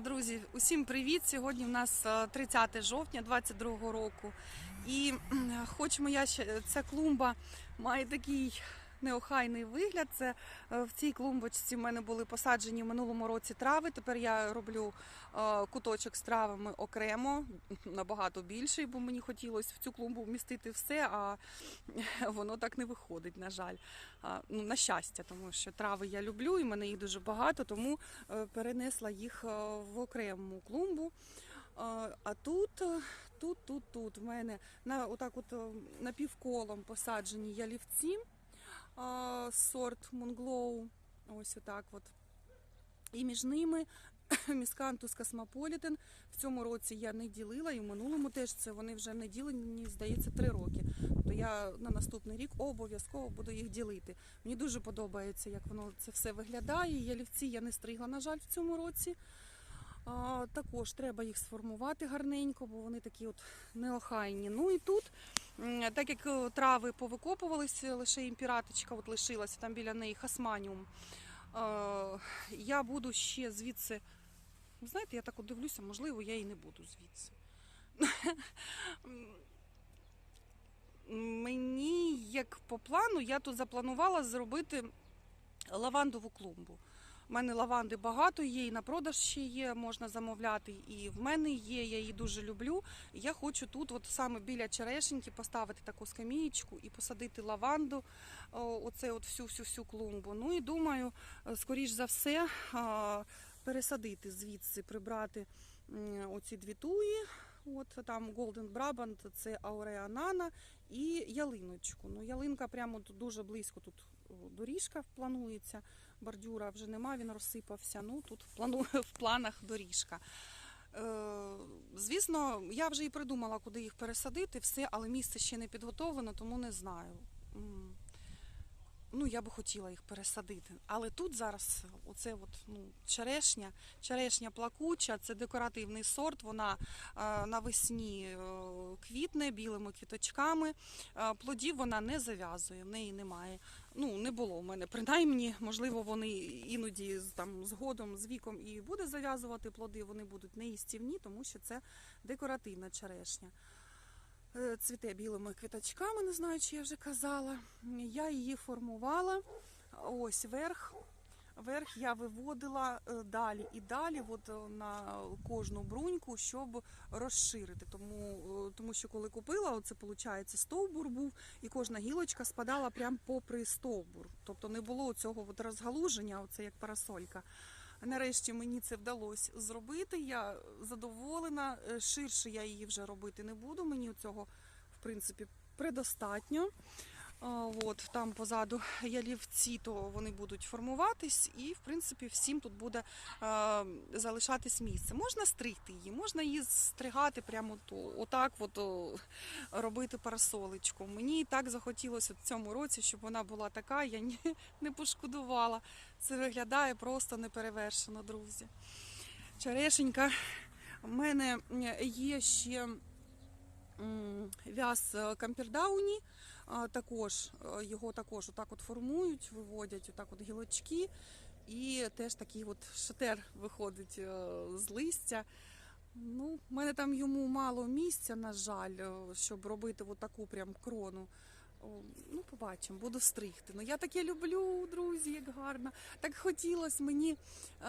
Друзі, усім привіт! Сьогодні в нас е, 30 жовтня 22 року. І хочемо хоч моя ще ця клумба має такий неохайний вигляд. Це е, в цій клумбочці в мене були посаджені в минулому році трави. Тепер я роблю е, куточок з травами окремо, набагато більший, бо мені хотілося в цю клумбу вмістити все, а воно так не виходить, на жаль. Ну, на щастя, тому що трави я люблю, і в мене їх дуже багато, тому е, перенесла їх в окрему клумбу. А тут, тут, тут, тут в мене на отак, от напівколом посаджені ялівці сорт Мунглоу. Ось отак от. І між ними міскантус космополітен. В цьому році я не ділила, і в минулому теж це вони вже не ділені, здається, три роки. Тобто я на наступний рік обов'язково буду їх ділити. Мені дуже подобається, як воно це все виглядає. Ялівці я не стригла, на жаль, в цьому році. Також треба їх сформувати гарненько, бо вони такі от неохайні. Ну і тут, так як е, трави повикопувалися, лише імпіраточка от лишилася там біля неї хасманіум. е, Я буду ще звідси. Знаєте, я так от дивлюся, можливо, я і не буду звідси. Мені, як по плану, я тут запланувала зробити лавандову клумбу. У мене лаванди багато є, і на продаж ще є, можна замовляти. І в мене є, я її дуже люблю. Я хочу тут, от саме біля черешеньки, поставити таку скамієчку і посадити лаванду, оце от всю всю всю клумбу. Ну і думаю, е, скоріш за все, пересадити звідси, прибрати оці дві туї. От там Golden Brabant, це Ауреанана і ялиночку. Ну, ялинка прямо дуже близько тут доріжка планується. Бордюра вже нема, він розсипався. Ну тут в планах доріжка. Е, звісно, я вже і придумала, куди їх пересадити, все, але місце ще не підготовлено, тому не знаю. Ну, я би хотіла їх пересадити. Але тут зараз оце от, ну, черешня, черешня плакуча, це декоративний сорт. Вона е, навесні е, квітне білими квіточками. Е, плодів вона не зав'язує, в неї немає. Ну, не було в мене. Принаймні, можливо, вони іноді там згодом, з віком і буде зав'язувати плоди, вони будуть неїстівні, тому що це декоративна черешня. Е, Цвіте білими квіточками, не знаю, чи я вже казала. Я її формувала. Ось верх. Верх я виводила е, далі і далі, от е, на кожну бруньку, щоб розширити. Тому, тому що коли купила, оце виходить, стовбур був, і кожна гілочка спадала прямо попри стовбур. Тобто не було цього от розгалуження, оце як парасолька. Нарешті мені це вдалося зробити. Я задоволена. Е, Ширше я її вже робити не буду. Мені цього, в принципі, предостатньо. От там позаду ялівці, то вони будуть формуватись, і в принципі всім тут буде е, залишатись місце. Можна стригти її, можна її стригати прямо то, отак, от, о, робити парасолечку. Мені так захотілося в цьому році, щоб вона була така, я ні, не пошкодувала. Це виглядає просто неперевершено, друзі. Черешенька. У мене є ще в'яз е, Кампердауні. Також е, його також отак от формують, виводять отак от гілочки. І теж такий от шатер виходить е, з листя. Ну, в мене там йому мало місця, на жаль, щоб робити от таку прям крону. Ну, побачимо, буду стригти. Ну, я таке люблю, друзі, як гарно. Так хотілося мені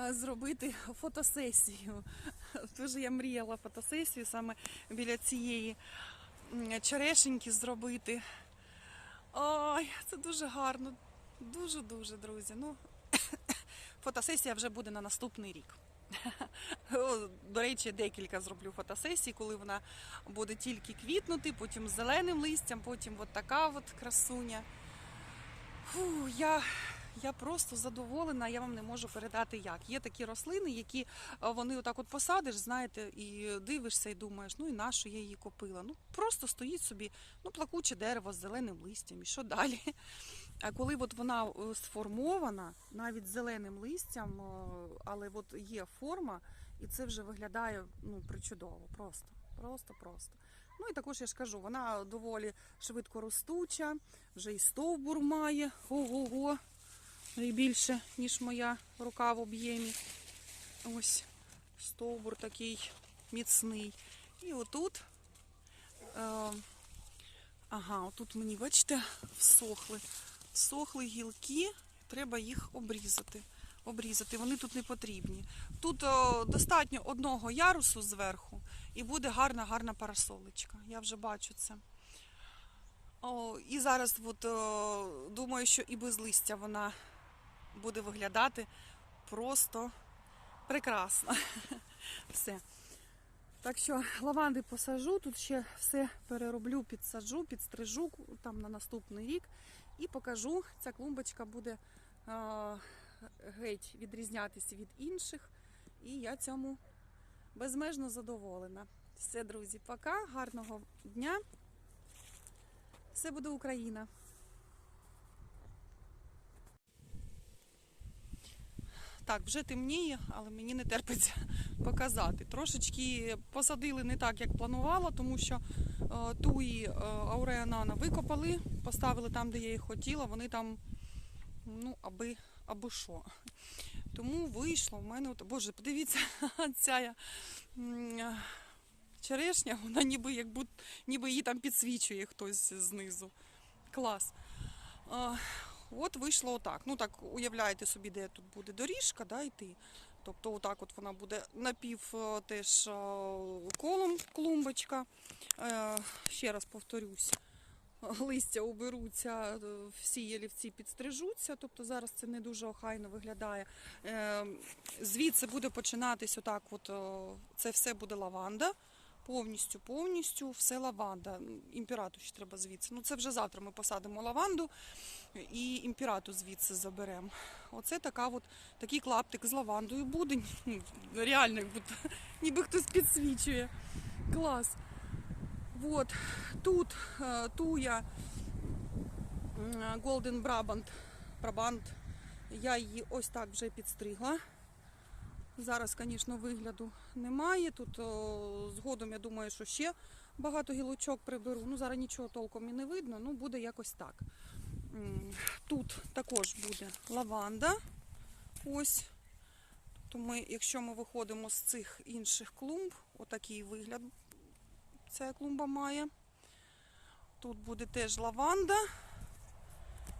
е, зробити фотосесію. Дуже я мріяла фотосесію саме біля цієї черешеньки зробити. Ой, це дуже гарно. Дуже-дуже, друзі. Ну, фотосесія вже буде на наступний рік. До речі, декілька зроблю фотосесій, коли вона буде тільки квітнути, потім з зеленим листям, потім от така от красуня. Фу, я, я просто задоволена, я вам не можу передати як. Є такі рослини, які вони отак от посадиш, знаєте, і дивишся і думаєш, ну і на що я її купила. Ну просто стоїть собі ну, плакуче дерево з зеленим листям, і що далі? А коли от вона е, сформована, навіть зеленим листям, е, але от є форма, і це вже виглядає ну, причудово, просто, просто, просто. Ну і також я ж кажу, вона доволі швидко ростуча, вже і стовбур має, ого-го, і більше, ніж моя рука в об'ємі. Ось. стовбур такий міцний. І отут. Е, ага, отут мені, бачите, всохли. Всохли гілки, треба їх обрізати. Обрізати, вони тут не потрібні. Тут о, достатньо одного ярусу зверху, і буде гарна, гарна парасолечка. Я вже бачу це. О, і зараз от, о, думаю, що і без листя вона буде виглядати просто прекрасно. Все. Так що лаванди посажу, тут ще все перероблю, підсаджу, підстрижу там на наступний рік і покажу. Ця клумбочка буде а, геть відрізнятися від інших. І я цьому безмежно задоволена. Все, друзі, пока, гарного дня. Все буде Україна. Так, вже темніє, але мені не терпиться показати. Трошечки посадили не так, як планувала, тому що е, туї е, ауреанана викопали, поставили там, де я їх хотіла. Вони там, ну, аби, аби що. Тому вийшло в мене. От, боже, подивіться, ця е, черешня, вона ніби, як будь, ніби її там підсвічує хтось знизу. Клас. От вийшло отак. Ну так уявляєте собі, де тут буде доріжка, да, йти. Тобто отак от вона буде напів е, теж е, колом клумбочка. Е, Ще раз повторюсь, листя уберуться, е, всі ялівці підстрижуться, тобто зараз це не дуже охайно виглядає. Звідси буде починатись отак, от, це все буде лаванда. Повністю, повністю все лаванда. Імпірату ще треба звідси. Ну це вже завтра ми посадимо лаванду і імпірату звідси заберемо. Оце така от, такий клаптик з лавандою буде. Ну, Реально, ніби хтось підсвічує. Клас. От, тут е, туя Golden Brabant, Brabant. Я її ось так вже підстригла. Зараз, звісно, вигляду немає. Тут о, згодом я думаю, що ще багато гілочок приберу. Ну, зараз нічого толком і не видно, ну буде якось так. Тут також буде лаванда. Ось. То ми, якщо ми виходимо з цих інших клумб, отакий вигляд ця клумба має. Тут буде теж лаванда.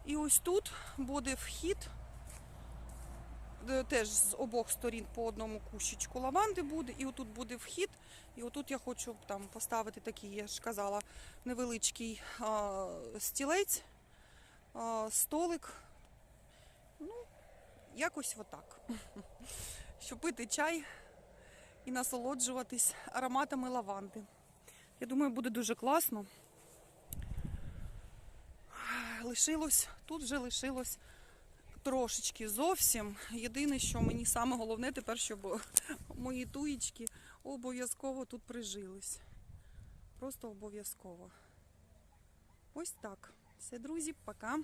І ось тут буде вхід теж з обох сторін по одному кущичку лаванди буде, і отут буде вхід. І отут я хочу там поставити такий, я ж казала, невеличкий а, стілець, а, столик. Ну, якось отак. Щоб пити чай і насолоджуватись ароматами лаванди. Я думаю, буде дуже класно. Лишилось, тут вже лишилось трошечки зовсім. Єдине, що мені саме головне тепер, щоб мої туєчки обов'язково тут прижились. Просто обов'язково. Ось так. Все, друзі, пока.